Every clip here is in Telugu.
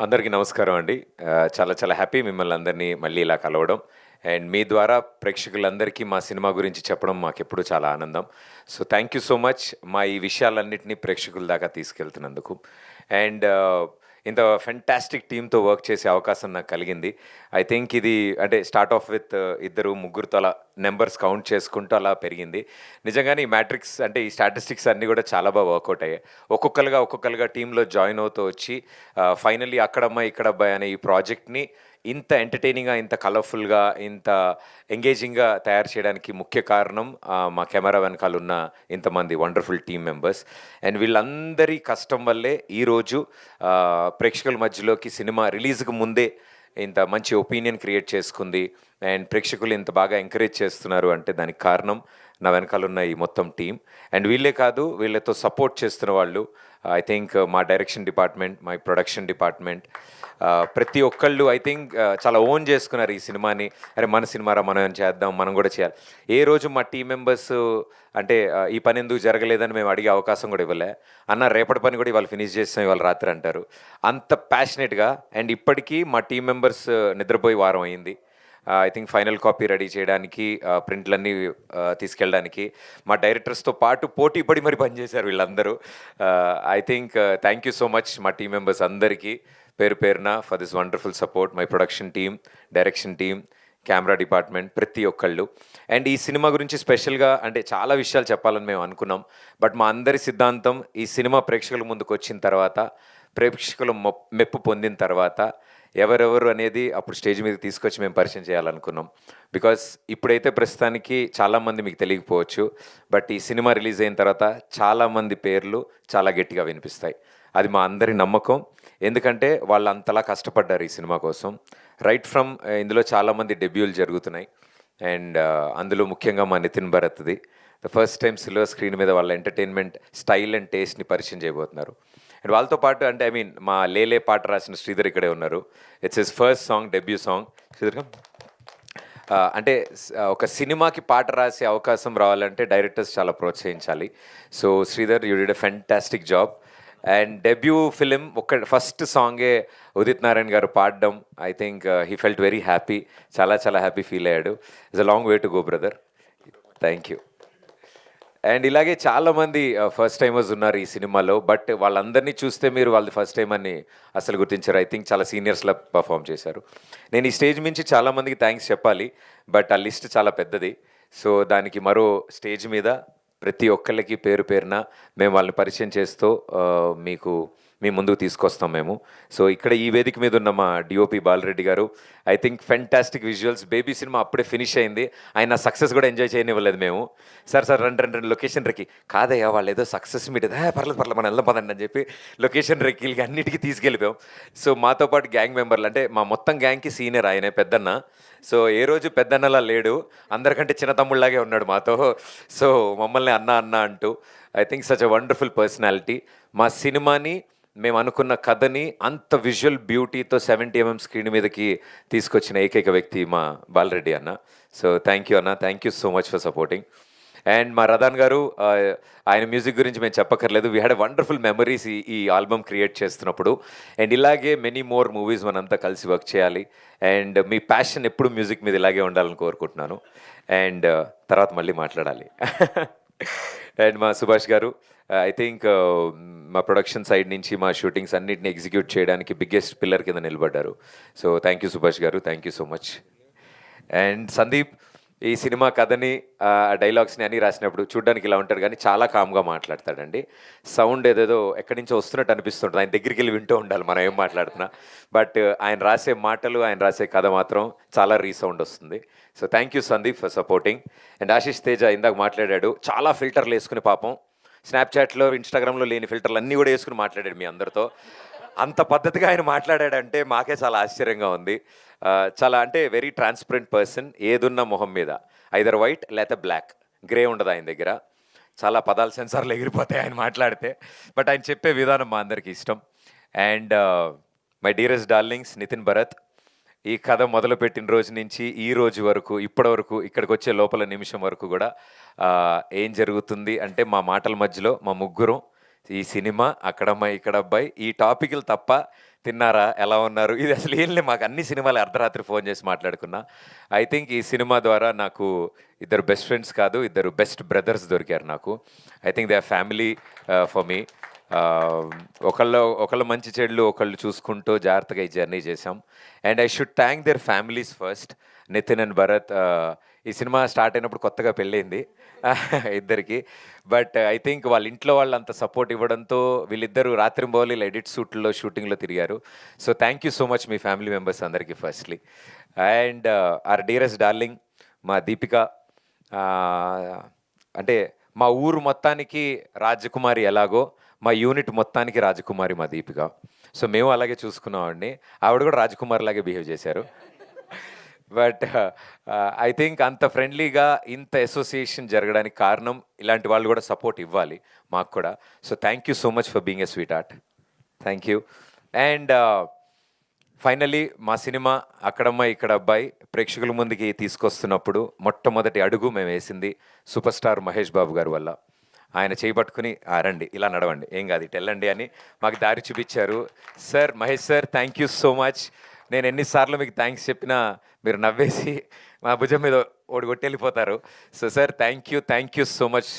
అందరికీ నమస్కారం అండి. చాలా చాలా హ్యాపీ మిమ్మల్ని అందరినీ మళ్ళీ ఇలా కలవడం. అండ్ మీ ద్వారా ప్రేక్షకులందరికీ మా సినిమా గురించి చెప్పడం మాకు చాలా ఆనందం. So thank you so much మా ఈ విషయాలన్నింటినీ ప్రేక్షకుల దాకా తీసుకెళ్తున్నందుకు. అండ్ ఇంత ఫెంటాస్టిక్ టీంతో వర్క్ చేసే అవకాశం నాకు కలిగింది. ఐ థింక్ ఇది అంటే స్టార్ట్ ఆఫ్ విత్ ఇద్దరు ముగ్గురుతో అలా నెంబర్స్ కౌంట్ చేసుకుంటూ అలా పెరిగింది. నిజంగానే ఈ మ్యాట్రిక్స్ అంటే ఈ స్టాటిస్టిక్స్ అన్నీ కూడా చాలా బాగా వర్కౌట్ అయ్యాయి. ఒక్కొక్కరుగా ఒక్కొక్కరుగా టీంలో జాయిన్ అవుతూ వచ్చి uh, ఫైనల్లీ అక్కడమ్మాయి ఇక్కడ అబ్బాయి అనే ఈ ప్రాజెక్ట్ని ఇంత ఎంటర్టైనింగ్గా ఇంత కలర్ఫుల్గా ఇంత ఎంగేజింగ్గా తయారు చేయడానికి ముఖ్య కారణం మా కెమెరా వెనకాల ఉన్న ఇంతమంది వండర్ఫుల్ టీమ్ మెంబర్స్ అండ్ వీళ్ళందరి కష్టం వల్లే ఈరోజు ప్రేక్షకుల మధ్యలోకి సినిమా రిలీజ్కి ముందే ఇంత మంచి ఒపీనియన్ క్రియేట్ చేసుకుంది. అండ్ ప్రేక్షకులు ఇంత బాగా ఎంకరేజ్ చేస్తున్నారు అంటే దానికి కారణం నా వెనకాలన్న ఈ మొత్తం టీం. అండ్ వీళ్ళే కాదు వీళ్ళతో సపోర్ట్ చేస్తున్న వాళ్ళు. ఐ థింక్ uh, మా direction department my production department uh, ప్రతి ఒక్కళ్ళు ఐ థింక్ uh, చాలా ఓన్ చేసుకున్నారు ఈ సినిమాని. అరే మన సినిమారా మనం చేద్దాం మనం కూడా చేయాలి. ఏ రోజు మా టీం మెంబర్స్ అంటే ఈ పని ఎందుకు జరగలేదని మేము అడిగే అవకాశం కూడా ఇవ్వలే. అన్న రేపటి పని కూడా ఇవాళ ఫినిష్ చేస్తాం ఇవాళ రాత్రి అంటారు. అంత ప్యాషనెట్గా అండ్ ఇప్పటికీ మా టీం మెంబర్స్ నిద్రపోయి వారం అయింది. I think final copy ready చేయడానికి uh, ప్రింట్లన్నీ uh, తీసుకెళ్ళడానికి. మా డైరెక్టర్స్తో పాటు పోటీ పడి మరి పనిచేశారు వీళ్ళందరూ. I think thank you so much మా టీం మెంబర్స్ అందరికీ. పేరు పేరున for this wonderful support my production team direction team camera department ప్రతి ఒక్కళ్ళు. అండ్ ఈ సినిమా గురించి స్పెషల్గా అంటే చాలా విషయాలు చెప్పాలని మేము అనుకున్నాం. బట్ మా అందరి సిద్ధాంతం ఈ సినిమా ప్రేక్షకుల ముందుకు వచ్చిన తర్వాత ప్రేక్షకుల మెప్పు పొందిన తర్వాత ఎవరెవరు అనేది అప్పుడు స్టేజ్ మీద తీసుకొచ్చి మేము పరిచయం చేయాలనుకున్నాం. బికాస్ ఇప్పుడైతే ప్రస్తుతానికి చాలామంది మీకు తెలియకపోవచ్చు బట్ ఈ సినిమా రిలీజ్ అయిన తర్వాత చాలామంది పేర్లు చాలా గట్టిగా వినిపిస్తాయి. అది మా అందరి నమ్మకం. ఎందుకంటే వాళ్ళు అంతలా కష్టపడ్డారు ఈ సినిమా కోసం. రైట్ ఫ్రమ్ eh, ఇందులో చాలామంది డెబ్యూలు జరుగుతున్నాయి. అండ్ eh, అందులో ముఖ్యంగా మా Nithin భరత్ది. The first time silver screen మీద వాళ్ళ ఎంటర్టైన్మెంట్ స్టైల్ అండ్ టేస్ట్ని పరిచయం చేయబోతున్నారు. అండ్ వాళ్ళతో పాటు అంటే ఐ మీన్ మా లేలే పాట రాసిన శ్రీధర్ ఇక్కడే ఉన్నారు. It's his first song debut song Sridhar అంటే ఒక సినిమాకి పాట రాసే అవకాశం రావాలంటే డైరెక్టర్స్ చాలా ప్రోత్సహించాలి. So Sridhar you did a fantastic job and debut film ఒక ఫస్ట్ సాంగే ఉదిత్ నారాయణ గారు పాడడం I think he felt very happy చాలా చాలా హ్యాపీ ఫీల్ అయ్యాడు. It's a long way to go brother thank you and ఇలాగే చాలామంది ఫస్ట్ టైమర్స్ ఉన్నారు ఈ సినిమాలో బట్ వాళ్ళందరినీ చూస్తే మీరు వాళ్ళది ఫస్ట్ టైం అని అసలు గుర్తించారు. ఐ థింక్ చాలా సీనియర్స్లా పర్ఫామ్ చేశారు. నేను ఈ స్టేజ్ మించి చాలామందికి థ్యాంక్స్ చెప్పాలి బట్ ఆ లిస్ట్ చాలా పెద్దది. సో దానికి మరో స్టేజ్ మీద ప్రతి ఒక్కళ్ళకి పేరు పేరున మేము వాళ్ళని పరిచయం చేస్తూ మీకు మీ ముందుకు తీసుకొస్తాం మేము. సో ఇక్కడ ఈ వేదిక మీద ఉన్న మా DOP Balareddy garu I think fantastic visuals Baby cinema అప్పుడే ఫినిష్ అయింది. ఆయన సక్సెస్ కూడా ఎంజాయ్ చేయనివ్వలేదు మేము. సార్ సార్ రెండు రెండు రెండు లొకేషన్ రెక్కి. కాదయ్యా వాళ్ళు ఏదో సక్సెస్ మీట్ "ఏ, పర్లేదు పర్లేదు మనం వెళ్ళం పదండి అని చెప్పి లొకేషన్ రెక్కిలకి అన్నిటికీ తీసుకెళ్ళిపోయాం. సో మాతో పాటు గ్యాంగ్ మెంబర్లు అంటే మా మొత్తం గ్యాంగ్కి సీనియర్ ఆయనే పెద్దన్న. సో ఏ రోజు పెద్దన్నలా లేడు. అందరికంటే చిన్న తమ్ముళ్ళలాగే ఉన్నాడు మాతో. సో మమ్మల్ని అన్న అన్న అంటూ I think such a wonderful personality మా సినిమాని మేము అనుకున్న కథని అంత విజువల్ బ్యూటీతో సెవెంటీ ఎంఎం స్క్రీన్ మీదకి తీసుకొచ్చిన ఏకైక వ్యక్తి మా బాలరెడ్డి అన్న. సో థ్యాంక్ యూ అన్న. Thank you so much for supporting and మా రదాన్ గారు ఆయన మ్యూజిక్ గురించి మేము చెప్పక్కర్లేదు. వీ హ్యాడ్ వండర్ఫుల్ మెమరీస్ ఈ ఈ ఆల్బమ్ క్రియేట్ చేస్తున్నప్పుడు. అండ్ ఇలాగే మెనీ మోర్ మూవీస్ మనంతా కలిసి వర్క్ చేయాలి. అండ్ మీ ప్యాషన్ ఎప్పుడు మ్యూజిక్ మీద ఇలాగే ఉండాలని కోరుకుంటున్నాను. అండ్ తర్వాత మళ్ళీ మాట్లాడాలి. అండ్ మా Subhash garu uh, I think uh, మా ప్రొడక్షన్ సైడ్ నుంచి మా షూటింగ్స్ అన్నిటిని ఎగ్జిక్యూట్ చేయడానికి బిగ్గెస్ట్ పిల్లర్ కింద నిలబడ్డారు. So thank you Subhash garu thank you so much and Sandeep ఈ సినిమా కథని డైలాగ్స్ని అన్ని రాసినప్పుడు చూడడానికి ఇలా ఉంటాడు కానీ చాలా కామ్గా మాట్లాడతాడండి. సౌండ్ ఏదేదో ఎక్కడి నుంచో వస్తున్నట్టు అనిపిస్తుంటుంది. ఆయన దగ్గరికి వెళ్ళి వింటూ ఉండాలి మనం ఏం మాట్లాడుతున్నా. బట్ ఆయన రాసే మాటలు ఆయన రాసే కథ మాత్రం చాలా రీసౌండ్ వస్తుంది. So thank you Sandeep for supporting and Ashish Teja ఇందాక మాట్లాడాడు చాలా ఫిల్టర్లు వేసుకుని పాపం. స్నాప్చాట్లో ఇన్స్టాగ్రామ్లో లేని ఫిల్టర్లు అన్నీ కూడా వేసుకుని మాట్లాడాడు మీ అందరితో. అంత పద్ధతిగా ఆయన మాట్లాడాడంటే మాకే చాలా ఆశ్చర్యంగా ఉంది. చాలా అంటే వెరీ ట్రాన్స్పరెంట్ పర్సన్ ఏదున్న మొహం మీద. ఐదర్ వైట్ లేకపోతే బ్లాక్ గ్రే ఉండదు ఆయన దగ్గర. చాలా పదాల సెన్సార్లు ఎగిరిపోతాయి ఆయన మాట్లాడితే. బట్ ఆయన చెప్పే విధానం మా అందరికి ఇష్టం. And my dearest darlings Nithin Bharath ఈ కథ మొదలుపెట్టిన రోజు నుంచి ఈ రోజు వరకు ఇప్పటి వరకు ఇక్కడికి వచ్చే లోపల నిమిషం వరకు కూడా ఏం జరుగుతుంది అంటే మా మాటల మధ్యలో మా ముగ్గురం ఈ సినిమా అక్కడమ్మాయి ఇక్కడ అబ్బాయి ఈ టాపిక్లు తప్ప తిన్నారా ఎలా ఉన్నారు? ఇది అసలు ఏం లేదు మాకు అన్ని సినిమాలు అర్ధరాత్రి ఫోన్ చేసి మాట్లాడుకున్నా. ఐ థింక్ ఈ సినిమా ద్వారా నాకు ఇద్దరు బెస్ట్ ఫ్రెండ్స్ కాదు ఇద్దరు బెస్ట్ బ్రదర్స్ దొరికారు నాకు. I think they are family for me. ఒకళ్ళు ఒకళ్ళు మంచి చెడులు ఒకళ్ళు చూసుకుంటూ జాగ్రత్తగా ఈ జర్నీ చేసాం and I should thank their families first. Nithin and Bharath ఈ సినిమా స్టార్ట్ అయినప్పుడు కొత్తగా పెళ్ళైంది ఇద్దరికి. బట్ ఐ థింక్ వాళ్ళ ఇంట్లో వాళ్ళు అంత సపోర్ట్ ఇవ్వడంతో వీళ్ళిద్దరూ రాత్రి బౌలి ఎడిట్ షూట్లో షూటింగ్లో తిరిగారు. So thank you so much me family members అందరికీ firstly and our dearest darling మా దీపిక అంటే మా ఊరు మొత్తానికి రాజకుమారి ఎలాగో మా యూనిట్ మొత్తానికి రాజకుమారి మా దీపిక. సో మేము అలాగే చూసుకున్నామండి. ఆవిడ కూడా రాజకుమారి లాగే బిహేవ్ చేశారు. బట్ ఐ థింక్ అంత ఫ్రెండ్లీగా ఇంత అసోసియేషన్ జరగడానికి కారణం ఇలాంటి వాళ్ళు కూడా సపోర్ట్ ఇవ్వాలి మాకు కూడా. So thank you so much for being a sweetheart thank you. And finally మా సినిమా అక్కడమ్మ ఇక్కడ అబ్బాయి ప్రేక్షకుల ముందుకి తీసుకొస్తున్నప్పుడు మొట్టమొదటి అడుగు మేము వేసింది సూపర్ స్టార్ మహేష్ బాబు గారి వల్ల. ఆయన చేపట్టుకుని రండి ఇలా నడవండి ఏం కాదు ఇటు వెళ్ళండి అని మాకు దారి చూపించారు. Sir Mahesh sir thank you so much. నేను ఎన్నిసార్లు మీకు థ్యాంక్స్ చెప్పినా మీరు నవ్వేసి మా భుజం మీద ఓడి కొట్టి వెళ్ళిపోతారు. So sir thank you thank you so much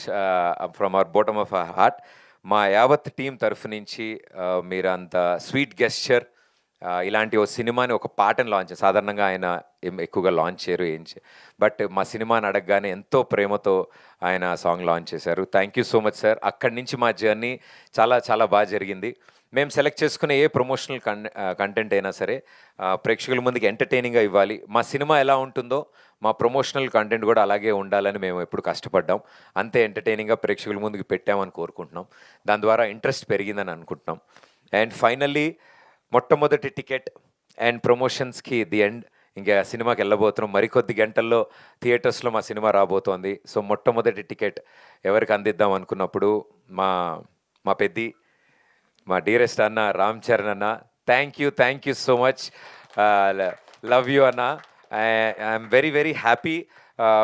from our bottom of heart మా యావత్ టీం తరఫు నుంచి uh, మీరు అంత స్వీట్ గెస్చర్ uh, ఇలాంటి ఓ సినిమాని ఒక పాటను లాంచ్ సాధారణంగా ఆయన ఎక్కువగా లాంచ్ చేయరు ఏం బట్ మా సినిమాని అడగగానే ఎంతో ప్రేమతో ఆయన సాంగ్ లాంచ్ చేశారు. Thank you so much sir అక్కడి నుంచి మా జర్నీ చాలా చాలా బాగా జరిగింది. మేము సెలెక్ట్ చేసుకునే ఏ ప్రమోషనల్ కన్ కంటెంట్ అయినా సరే ప్రేక్షకుల ముందుకి ఎంటర్టైనింగ్గా ఇవ్వాలి. మా సినిమా ఎలా ఉంటుందో మా ప్రమోషనల్ కంటెంట్ కూడా అలాగే ఉండాలని మేము ఎప్పుడు కష్టపడ్డాం. అంతే ఎంటర్టైనింగ్గా ప్రేక్షకుల ముందుకు పెట్టామని కోరుకుంటున్నాం. దాని ద్వారా ఇంట్రెస్ట్ పెరిగిందని అనుకుంటున్నాం. అండ్ ఫైనల్లీ మొట్టమొదటి టికెట్ అండ్ ప్రమోషన్స్కి ది ఎండ్ ఇంకా సినిమాకి వెళ్ళబోతున్నాం. మరికొద్ది గంటల్లో థియేటర్స్లో మా సినిమా రాబోతోంది. సో మొట్టమొదటి టికెట్ ఎవరికి అందిద్దాం అనుకున్నప్పుడు మా మా పెద్ది మా డీరెస్ట్ అన్న రామ్ చరణ్ అన్న thank you thank you so much love you అన్న. ఐఎమ్ వెరీ వెరీ హ్యాపీ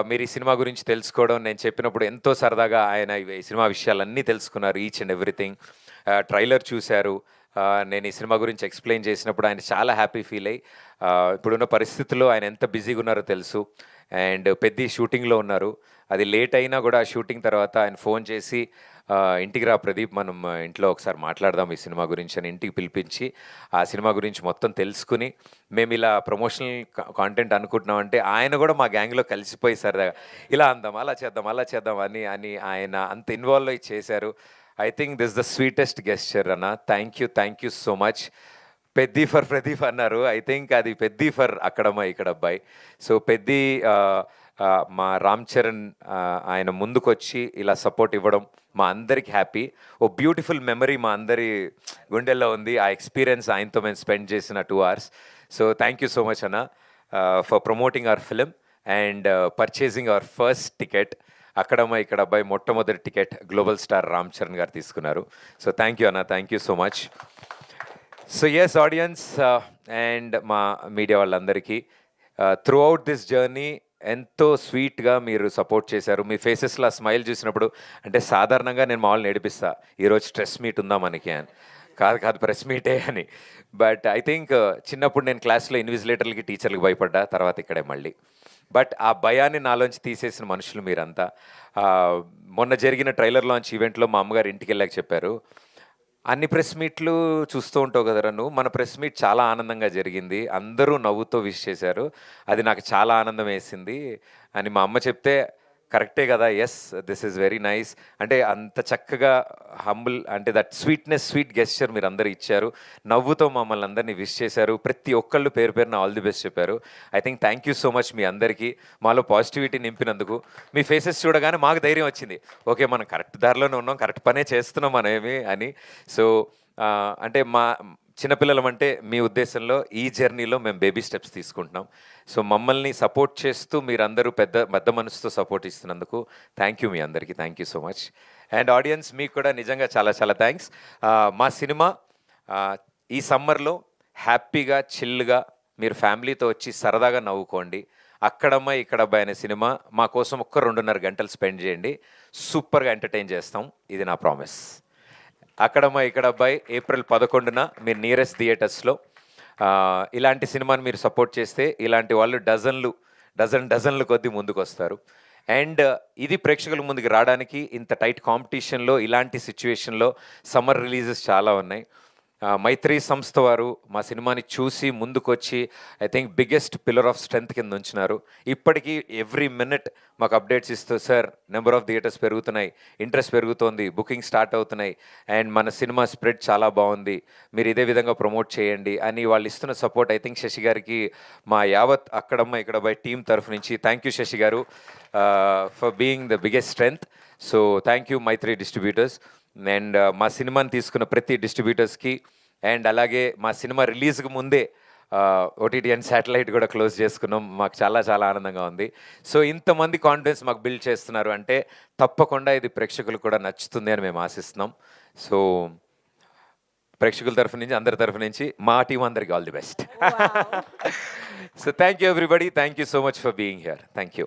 మీరు ఈ సినిమా గురించి తెలుసుకోవడం నేను చెప్పినప్పుడు ఎంతో సరదాగా ఆయన ఈ సినిమా విషయాలన్నీ తెలుసుకున్నారు ఈచ్ అండ్ ఎవ్రీథింగ్ ట్రైలర్ చూశారు. నేను ఈ సినిమా గురించి ఎక్స్ప్లెయిన్ చేసినప్పుడు ఆయన చాలా హ్యాపీ ఫీల్ అయ్యి ఇప్పుడున్న పరిస్థితుల్లో ఆయన ఎంత బిజీగా ఉన్నారో తెలుసు. అండ్ పెద్ద షూటింగ్లో ఉన్నారు. అది లేట్ అయినా కూడా షూటింగ్ తర్వాత ఆయన ఫోన్ చేసి ఇంటికి రా ప్రదీప్ మనం ఇంట్లో ఒకసారి మాట్లాడదాం ఈ సినిమా గురించి అని ఇంటికి పిలిపించి ఆ సినిమా గురించి మొత్తం తెలుసుకుని మేము ఇలా ప్రమోషనల్ కాంటెంట్ అనుకుంటున్నామంటే ఆయన కూడా మా గ్యాంగ్లో కలిసిపోయి సరదాగా ఇలా అందాం అలా చేద్దాం అలా చేద్దాం అని అని ఆయన అంత ఇన్వాల్వ్ అయ్యి చేశారు. I think this the sweetest gesture అన్న thank you thank you so much Peddi for Pradeep అన్నారు ఐ థింక్ అది పెద్ది ఫర్ అక్కడమ్మ ఇక్కడ అబ్బాయి. సో పెద్ది మా రామ్ చరణ్ ఆయన ముందుకొచ్చి ఇలా సపోర్ట్ ఇవ్వడం మా అందరికి హ్యాపీ ఓ బ్యూటిఫుల్ మెమరీ మా అందరి గుండెల్లో ఉంది. ఆ ఎక్స్పీరియన్స్ ఆయనతో మేము స్పెండ్ చేసిన two hours so thank you so much అన్న for promoting our film and purchasing our first ticket అక్కడమ్మ ఇక్కడ అబ్బాయి మొట్టమొదటి ticket global star Ram Charan garu తీసుకున్నారు. సో థ్యాంక్ యూ అన్న thank you so much so as audiences and మా మీడియా వాళ్ళందరికీ త్రూ అవుట్ దిస్ జర్నీ ఎంతో స్వీట్గా మీరు సపోర్ట్ చేశారు. మీ ఫేసెస్లో స్మైల్ చూసినప్పుడు అంటే సాధారణంగా నేను మామూలు నేర్పిస్తా ఈరోజు స్ట్రెస్ మీట్ ఉందా మనకి అని. కాదు కాదు ప్రెస్ మీటే అని. బట్ ఐ థింక్ చిన్నప్పుడు నేను క్లాస్లో ఇన్విజిలేటర్లకి టీచర్లకి భయపడ్డా తర్వాత ఇక్కడే మళ్ళీ. బట్ ఆ భయాన్ని నాలోంచి తీసేసిన మనుషులు మీరంతా. మొన్న జరిగిన ట్రైలర్ లాంచ్ ఈవెంట్లో మా అమ్మగారు ఇంటికి వెళ్ళాక చెప్పారు అన్ని ప్రెస్ మీట్లు చూస్తూ ఉంటావు కదరా నువ్వు. మన ప్రెస్ మీట్ చాలా ఆనందంగా జరిగింది. అందరూ నవ్వుతో విష్ చేశారు. అది నాకు చాలా ఆనందం వేసింది అని మా అమ్మ చెప్తే కరెక్టే కదా yes this is very nice అంటే అంత చక్కగా హంబుల్ అంటే దట్ స్వీట్నెస్ స్వీట్ గెస్చర్ మీరు అందరు ఇచ్చారు. నవ్వుతో మమ్మల్ని అందరినీ విష్ చేశారు. ప్రతి ఒక్కళ్ళు పేరు పేరున ఆల్ ది బెస్ట్ చెప్పారు. I think thank you so much మీ అందరికీ. మాలో పాజిటివిటీ నింపినందుకు. మీ ఫేసెస్ చూడగానే మాకు ధైర్యం వచ్చింది. ఓకే మనం కరెక్ట్ దారిలోనే ఉన్నాం కరెక్ట్ పనే చేస్తున్నాం మనమేమి అని. సో అంటే మా చిన్నపిల్లలం అంటే మీ ఉద్దేశంలో ఈ జర్నీలో మేము బేబీ స్టెప్స్ తీసుకుంటున్నాం. సో మమ్మల్ని సపోర్ట్ చేస్తూ మీరందరూ పెద్ద పెద్ద మనసుతో సపోర్ట్ ఇస్తున్నందుకు థ్యాంక్ యూ మీ అందరికీ thank you so much and audience మీకు కూడా నిజంగా చాలా చాలా థ్యాంక్స్ మా సినిమా ఈ సమ్మర్లో హ్యాపీగా చిల్గా మీరు ఫ్యామిలీతో వచ్చి సరదాగా నవ్వుకోండి. అక్కడమ్మ ఇక్కడబ్బాయి అనే సినిమా మా కోసం ఒక్క రెండున్నర గంటలు స్పెండ్ చేయండి. సూపర్గా ఎంటర్టైన్ చేస్తాం. ఇది నా ప్రామిస్. అక్కడమ్మా ఇక్కడ అబ్బాయి ఏప్రిల్ పదకొండున మీరు నియరెస్ట్ థియేటర్స్లో ఇలాంటి సినిమాని మీరు సపోర్ట్ చేస్తే ఇలాంటి వాళ్ళు డజన్లు డజన్ డజన్లు కొద్దీ ముందుకు వస్తారు అండ్ ఇది ప్రేక్షకుల ముందుకు రావడానికి ఇంత టైట్ కాంపిటీషన్లో ఇలాంటి సిచ్యువేషన్లో సమ్మర్ రిలీజెస్ చాలా ఉన్నాయి. మైత్రి సంస్థ వారు మా సినిమాని చూసి ముందుకొచ్చి I think biggest pillar of strength కింద ఉంచినారు. ఇప్పటికీ ఎవ్రీ మినిట్ మాకు అప్డేట్స్ ఇస్తూ సార్ నెంబర్ ఆఫ్ థియేటర్స్ పెరుగుతున్నాయి ఇంట్రెస్ట్ పెరుగుతోంది బుకింగ్ స్టార్ట్ అవుతున్నాయి అండ్ మన సినిమా స్ప్రెడ్ చాలా బాగుంది మీరు ఇదే విధంగా ప్రమోట్ చేయండి అని వాళ్ళు ఇస్తున్న సపోర్ట్ ఐ థింక్ శశి గారికి మా యావత్ అక్కడమ్మ ఇక్కడ బై టీం తరఫు నుంచి thank you Shashi garu for being the biggest strength so thank you Mythri distributors and మా సినిమాని తీసుకున్న ప్రతి డిస్ట్రిబ్యూటర్స్కి అండ్ అలాగే మా సినిమా రిలీజ్కి ముందే ఓటీటీ అండ్ శాటిలైట్ కూడా క్లోజ్ చేసుకున్నాం. మాకు చాలా చాలా ఆనందంగా ఉంది. సో ఇంతమంది కాన్ఫిడెన్స్ మాకు బిల్డ్ చేస్తున్నారు అంటే తప్పకుండా ఇది ప్రేక్షకులకు కూడా నచ్చుతుంది అని మేము ఆశిస్తున్నాం. సో ప్రేక్షకుల తరఫు నుంచి అందరి తరఫు నుంచి మా టీం అందరికి all the best. So thank you everybody thank you so much for being here thank you